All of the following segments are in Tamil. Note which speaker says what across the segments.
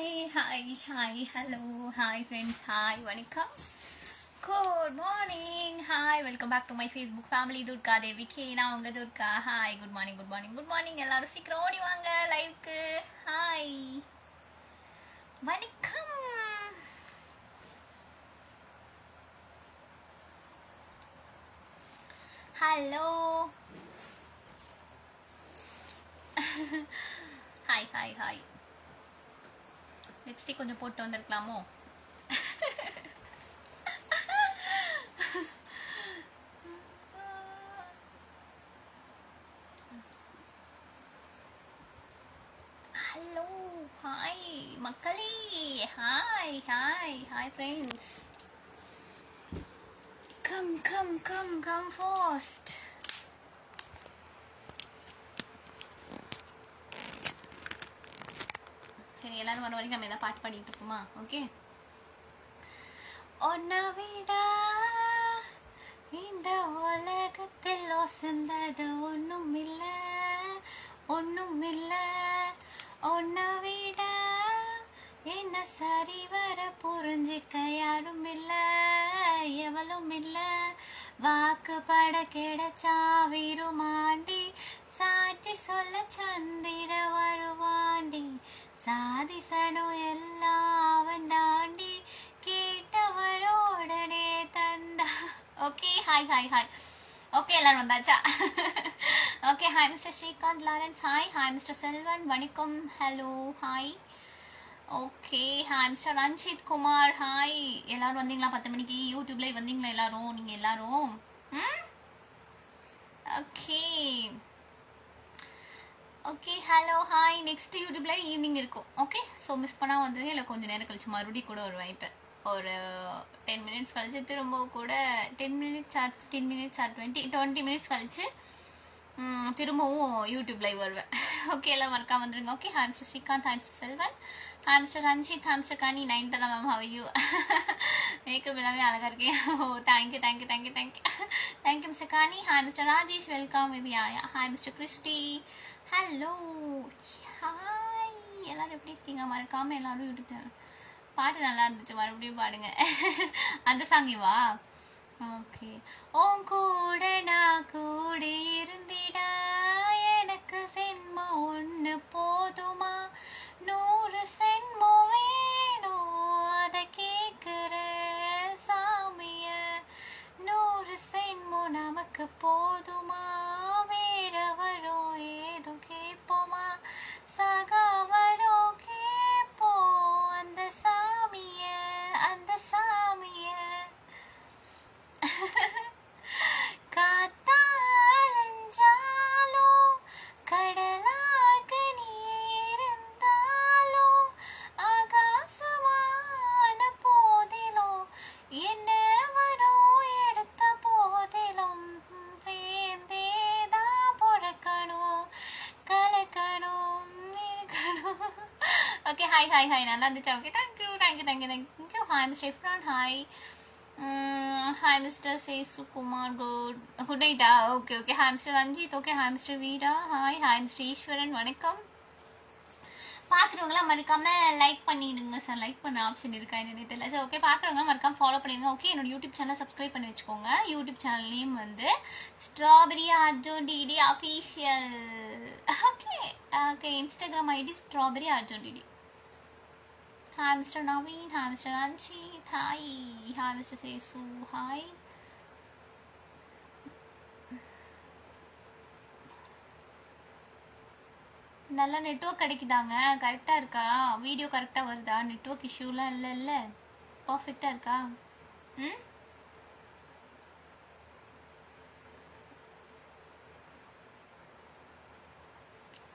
Speaker 1: Hi hi hi hello hi friends hi வணக்கம். Good morning hi welcome back to my Facebook family Durga Devi K நான் உங்கள் Durga. Hi good morning good morning good morning எல்லாரும் சீக்கிரம் ஓடி வாங்க லைவ்க்கு ஹாய் வணக்கம். Hello hi hi hi lipstick கொஞ்சம் போட்டு வந்திருக்கலாமோ? ஹலோ ஹாய் மக்களே hi hi hi friends come come come come fast போன வரைக்கும் நம்ம எதாவது பாட்டு பாடிட்டு இருப்போமா? ஓகே ஒன்ன விடா இந்த உலகத்தில் ஒசந்தது ஒன்றும் இல்லை ஒன்றும் இல்லை ஒன்ன விட என்ன சரி வர புரிஞ்சிக்க யாரும் இல்லை எவளும் இல்லை வாக்குப்பட கிடைச்சா விருமாண்டி சாட்சி சொல்ல சந்திர வருவாண்டி. சாதிசனும் எல்லாம் அவன் தாண்டி கேட்டவரோடனே தந்தா. Okay hi hi hi okay எல்லாரும் வந்தாச்சா? Okay hi mister Srikanth Lawrence hi hi mister Selvan வணக்கம். Hello hi okay hi mister Ranjith Kumar hi எல்லாரும் வந்தீங்களா? பத்து மணிக்கு? யூடியூப்ல வந்தீங்களா எல்லாரும்? நீங்கள் எல்லாரும்? ம்? Okay okay hello hi next யூடியூப்ல ஈவினிங் இருக்கும். ஓகே ஸோ மிஸ் பண்ணால் வந்துடுங்க இல்லை கொஞ்சம் நேரம் கழிச்சு மறுபடியும் கூட வருவேன் இப்போ ஒரு டென் மினிட்ஸ் கழிச்சு திரும்ப கூட ten minutes or fifteen minutes or twenty twenty minutes கழிச்சு திரும்பவும் யூடியூப் லைவ் வருவேன். ஓகே எல்லாம் மறக்காம வந்துருங்க. Okay hi Srikanth hi Selvan hi mister Ranjith hi Kani nine Tura ma'am how are you makeup எல்லாமே அழகாக இருக்கேன் ஓ thank you thank you thank you thank you thank you mister Kani hi mister Rajesh welcome maybe ஆயா hi mister Christy hello hi எல்லாரும் எப்படி இருக்கீங்க? மறக்காமல் எல்லாரும் யூடியூப் பாட்டு நல்லா இருந்துச்சு. மறுபடியும் பாடுங்க. அந்த சாங்கிவா ஓகே உன் கூட நான் கூடி இருந்திடா எனக்கு சென்மம் ஒன்று போதுமா? நூறு சென்மம் வேணும். அதை கேட்குற சாமிய. நூறு சென்மம் நமக்கு போதுமா? ஹாய் ஹாய் ஹாய் நல்லா இருந்துச்சு okay thank you thank you thank you thank you hi mister இஃப்ரான் hi hi mister Sesu Kumar good good NAITA okay okay hi mister Ranjith okay hi mister Veera hi hi mister Eswaran வணக்கம் பார்க்குறவங்களாம் மறக்காம லைக் பண்ணிடுங்க சார் லைக் பண்ண ஆப்ஷன் இருக்கா என்னன்னு தெரியல சார் ஓகே பார்க்குறவங்களாம் மறக்காம ஃபாலோ பண்ணிடுங்க ஓகே என்னோட யூடியூப் சேனல் சப்ஸ்கிரைப் பண்ணி வச்சுக்கோங்க யூடியூப் சேனல் நேம் வந்து strawberry Arjun DD official okay okay Instagram ID strawberry Arjun DD Hi, Mr. Naveen. Hi, Mr. Ranjit. Hi. Hi, Mr. Sesu. Hi. நல்லா நெட்ஒர்க் கிடைக்குதாங்க கரெக்டாக இருக்கா வீடியோ கரெக்டாக வருதா நெட்ஒர்க் இஷ்யூலாம் இல்லை இல்லை பர்ஃபெக்டாக இருக்கா ம்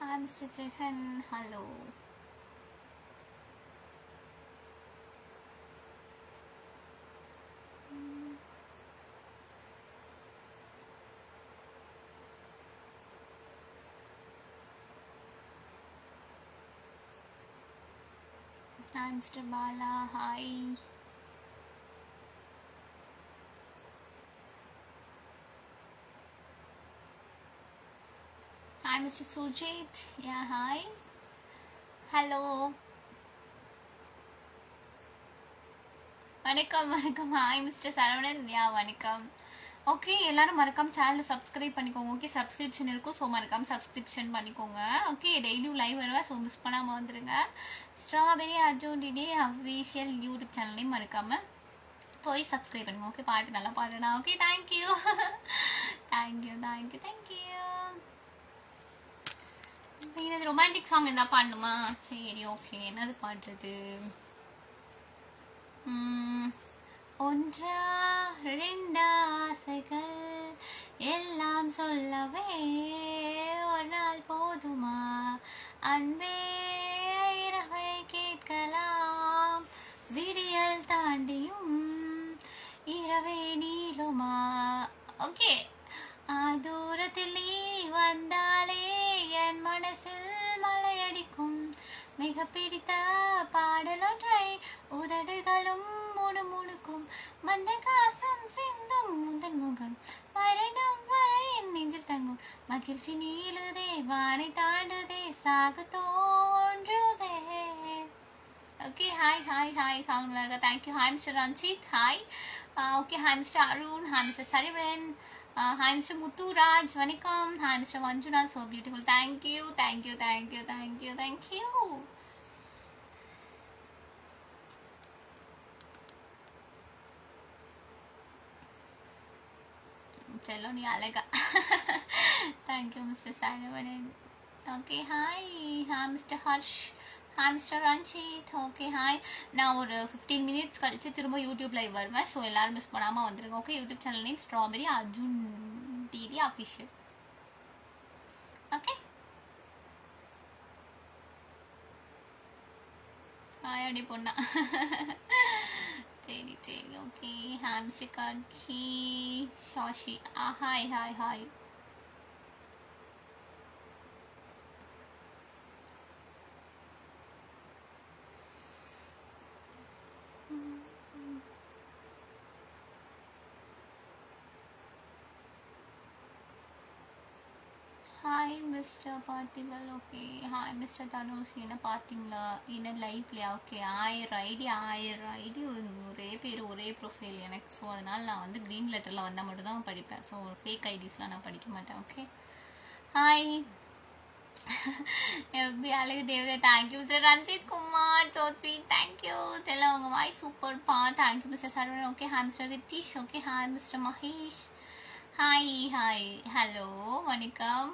Speaker 1: hi mister Jehan. Hello mister Bala hi hi mister Sujith yeah hi hello வணக்கம் வணக்கம். ஹாய் மிஸ்டர் சரவணன் யா வணக்கம். ஓகே எல்லாரும் மறக்காம சேனலை சப்ஸ்கிரைப் பண்ணிக்கோங்க. ஓகே சப்ஸ்கிரிப்ஷன் இருக்கும் ஸோ மறக்காம சப்ஸ்கிரிப்ஷன் பண்ணிக்கோங்க. ஓகே டெய்லியும் லைவ் வருவேன் ஸோ மிஸ் பண்ணாமல் வந்துருங்க. Strawberry Arjun TT official YouTube சேனல்லையும் மறக்காம போய் சப்ஸ்கிரைப் பண்ணுங்க. ஓகே பாட்டு நல்லா பாடுறா okay thank you thank you thank you thank you என்னது ரொமான்டிக் சாங் இருந்தா பாடணுமா? சரி ஓகே என்னது பாடுறது? ஒன்றா ரெண்டா ஆசைகள் எல்லாம் சொல்லவே ஒரு நாள் போதுமா? அன்பே இரவை கேட்கலாம். விடியல் தாண்டியும் இரவே நீளுமா? ஓகே. தூரத்தில் நீ வந்தாலே என் மனசில் மலையடிக்கும் மிக பிடித்த பாடலொன்றை உதடுகளும் முணுமுணுக்கும் மந்த காசம் சிந்தும் முதன் முகம் மரணம் வரை என் நெஞ்சில் தங்கும் மகிழ்ச்சி நீளுதே வானை தாண்டுதே சாக தோன்றுதே okay hi hi hi song நல்லா thank you hi mister Ranjith hi okay hi mister Arun hi mister Sarivaran hi mister Muthuraj வணக்கம் hi mister Manjunath so beautiful thank you thank you thank you thank you thank you చలో नहीं आलेगा थैंक यू मिस्टर साइने ओके हाय हाँ मिस्टर हर्ष हाँ मिस्टर ರಂಜಿತ್ ಓಕೆ ಹಾಯ್ ನಾವು ஒரு ஃபிஃப்டீன் மினிட்ஸ் கழித்து திரும்ப யூடியூப் லைவ் வருவேன் ஸோ எல்லோரும் மிஸ் பண்ணாமல் வந்துருங்க okay YouTube channel name strawberry Arjun TV official okay ஆயாடி பொண்ணா சரி சரி ஓகே ஹாய் மிஸ்டர் கட்கி ஷாஷி ஆ hi hi mister Parthibal okay hi mister Dhanush என்ன பார்த்தீங்களா என்ன லைவ்லையா ஓகே ஆயிரம் ஐடி ஆயிரம் ஐடி. ஒரே பேர் ஒரே ப்ரொஃபைல் எனக்கு. ஸோ அதனால் நான் வந்து க்ரீன் லெட்டரில் வந்தால் மட்டும் தான் படிப்பேன். ஸோ ஃபேக் ஐடிஸ்லாம் நான் படிக்க மாட்டேன். ஓகே ஹாய் எப்படி அழகு தேவதே? Thank you mister Ranjith Kumar Chaudhary thank you தெரியல உங்கள் வாய் சூப்பர்ப்பா thank you mister Saravanan okay hi mister Ritheesh okay hi mister Mahesh hi hi hello வணக்கம்.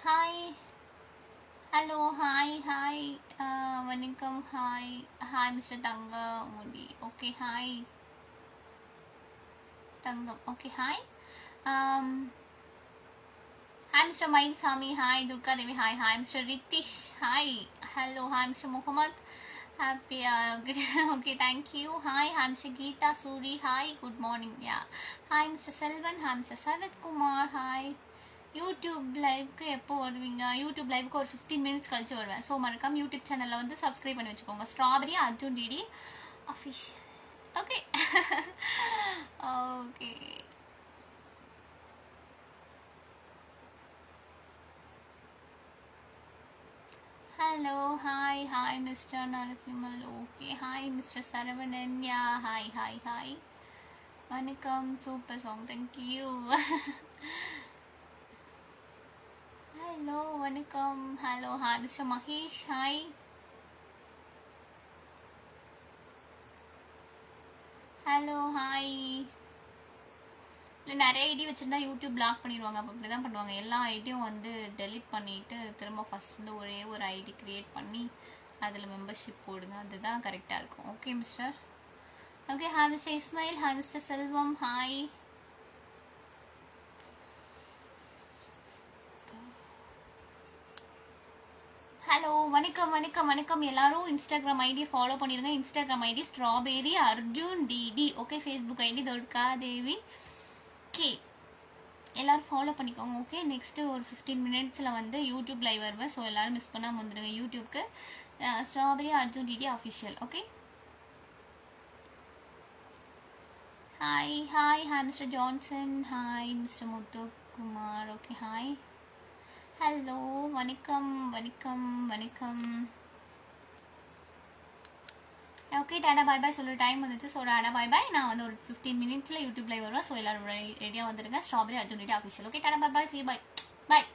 Speaker 1: ஹாய் ஹலோ ஹாய் ஹாய் வணக்கம் hi hi mister Thanga Mudi okay hi Thangam okay hi hi mister Mayilsamy hi Durga Devi hi hi mister Rithish hi hello hi mister Mohammed happy okay thank you hi hi mister Geetha Suri hi good morning yeah hi mister Selvan hi mister Sarathkumar hi YouTube லைவ்க்கு எப்போ வருவீங்க? யூடியூப் லைவ்க்கு ஒரு ஃபிஃப்டீன் மினிட்ஸ் கழிச்சு வருவேன். ஸோ மறக்காம யூடியூப் சேனலில் வந்து சப்ஸ்கிரைப் பண்ணி வச்சுக்கோங்க. Strawberry Arjun TT official okay okay hello hi hi mister Narasimhal okay hi mister Saravanan yeah hi hi hi வணக்கம். Super song thank you hello வணக்கம். Hello hi mister Mahesh hi hello hi இல்லை நிறைய ஐடி வச்சுருந்தா யூடியூப் பிளாக் பண்ணிடுவாங்க. அப்போ அப்படி தான் பண்ணுவாங்க. எல்லா ஐடியும் வந்து டெலிட் பண்ணிவிட்டு திரும்ப ஃபஸ்ட் வந்து ஒரே ஒரு ஐடி க்ரியேட் பண்ணி அதில் மெம்பர்ஷிப் போடுங்க. அதுதான் கரெக்டாக இருக்கும். Okay mister okay hi mister Ismail hi mister Selvam hi hello வணக்கம் வணக்கம் வணக்கம். எல்லாரும் இன்ஸ்டாகிராம் ஐடி ஃபாலோ பண்ணிடுங்க Instagram ID strawberry Arjun TT okay Facebook ID Durga Devi. K எல்லாரும் ஃபாலோ பண்ணிக்கோங்க ஓகே நெக்ஸ்ட்டு ஒரு ஃபிஃப்டீன் மினிட்ஸில் வந்து யூடியூப் லைவ் வருவேன் ஸோ எல்லாரும் மிஸ் பண்ணாமல் வந்துடுங்க யூடியூப்க்கு strawberry Arjun TT official okay hi hi hi mister Johnson hi mister Muthukumar okay hi hello வணக்கம் வணக்கம் வணக்கம். ஓகே டாடா பாய் பாய் சொல்ல டைம் வந்துச்சு. ஸோ டாடா பாய் பாய் நான் வந்து ஒரு ஃபிஃப்டீன் மினிட்ஸில் யூடியூப் லைவ் வருவேன். ஸோ எல்லாரும் ரெடியாக வந்துருங்க. Strawberry அர்ஜுனிட்டி official okay tata bye bye see bye bye